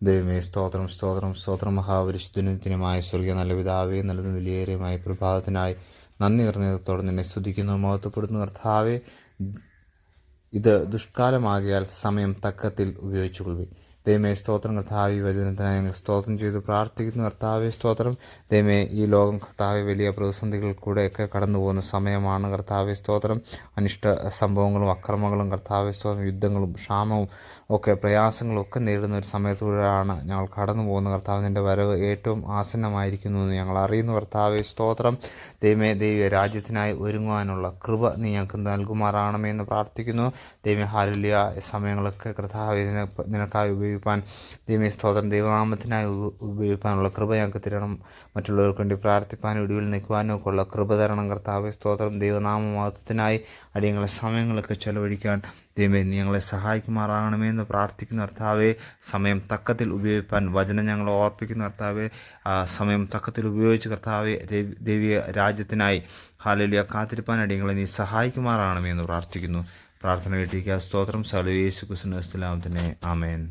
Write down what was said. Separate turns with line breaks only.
ദൈവമേ സ്തോത്രം സ്തോത്രം സ്തോത്രം. മഹാപരിശുദ്ധനത്തിനുമായ സ്വർഗീയ നല്ല പിതാവേ നല്ലതും വിലയേറിയമായ പ്രഭാതത്തിനായി നന്ദി നിർണയത്തോടെ നിന്നെ സ്തുതിക്കുന്നു മഹത്വപ്പെടുന്നു കർത്താവെ ഇത് ദുഷ്കാലമാകിയാൽ സമയം തക്കത്തിൽ ഉപയോഗിച്ചു ഉപയോഗിച്ചുകൊള്ളുവി ദൈവമേ സ്തോത്രം. കർത്താവ് ഈ വചനത്തിനായി ഞങ്ങൾ സ്തോത്രം ചെയ്ത്. പ്രാർത്ഥിക്കുന്നു. കർത്താവ് സ്തോത്രം. ദൈവമേ ഈ ലോകം കർത്താവ് വലിയ പ്രതിസന്ധികൾ കൂടെയൊക്കെ കടന്നു പോകുന്ന സമയമാണ്. കർത്താവ് സ്തോത്രം. അനിഷ്ട സംഭവങ്ങളും അക്രമങ്ങളും കർത്താവ് സ്തോത്രം. യുദ്ധങ്ങളും ക്ഷാമവും ഒക്കെ പ്രയാസങ്ങളും ഒക്കെ നേരിടുന്ന ഒരു സമയത്തൂടെയാണ് ഞങ്ങൾ കടന്നു പോകുന്ന കർത്താവിന്റെ വരവ് ഏറ്റവും ആസന്നമായിരിക്കുന്നു എന്ന് ഞങ്ങൾ അറിയുന്നു. കർത്താവ് സ്തോത്രം. ദൈവമേ ദൈവ രാജ്യത്തിനായി ഒരുങ്ങുവാനുള്ള കൃപ നീ ഞങ്ങൾക്ക് നൽകുമാറാണമേ എന്ന് പ്രാർത്ഥിക്കുന്നു. ദൈവമേ ഹാലിയ സമയങ്ങളൊക്കെ കർത്താവ് നിനക്കായി ഉപയോഗിപ്പാൻ ദൈവമേ സ്തോത്രം ദൈവനാമത്തിനായി ഉപയോഗിക്കാനുള്ള കൃപ ഞങ്ങൾക്ക് തരണം. മറ്റുള്ളവർക്ക് വേണ്ടി പ്രാർത്ഥിപ്പാനും ഒടുവിൽ നിൽക്കുവാനും ഒക്കെ ഉള്ള കൃപ തരണം. കർത്താവ് സ്തോത്രം ദൈവനാമ മതത്തിനായി അടിയങ്ങളെ സമയങ്ങളൊക്കെ ചെലവഴിക്കാൻ ദൈവമേ ഞങ്ങളെ സഹായിക്കുമാറാകണമേ എന്ന് പ്രാർത്ഥിക്കുന്ന. കർത്താവെ സമയം തക്കത്തിൽ ഉപയോഗിപ്പാൻ വചനം ഞങ്ങൾ ഓർപ്പിക്കുന്ന. കർത്താവെ സമയം തക്കത്തിൽ ഉപയോഗിച്ച് കർത്താവെ ദേവിയ രാജ്യത്തിനായി ഹാലലിയ കാത്തിരിപ്പാൻ അടിയങ്ങളെ നീ സഹായിക്കുമാറാകണമേ എന്ന് പ്രാർത്ഥിക്കുന്നു. പ്രാർത്ഥന കേട്ടിരിക്കുക. സ്തോത്രം സലു യേശു ആമേൻ.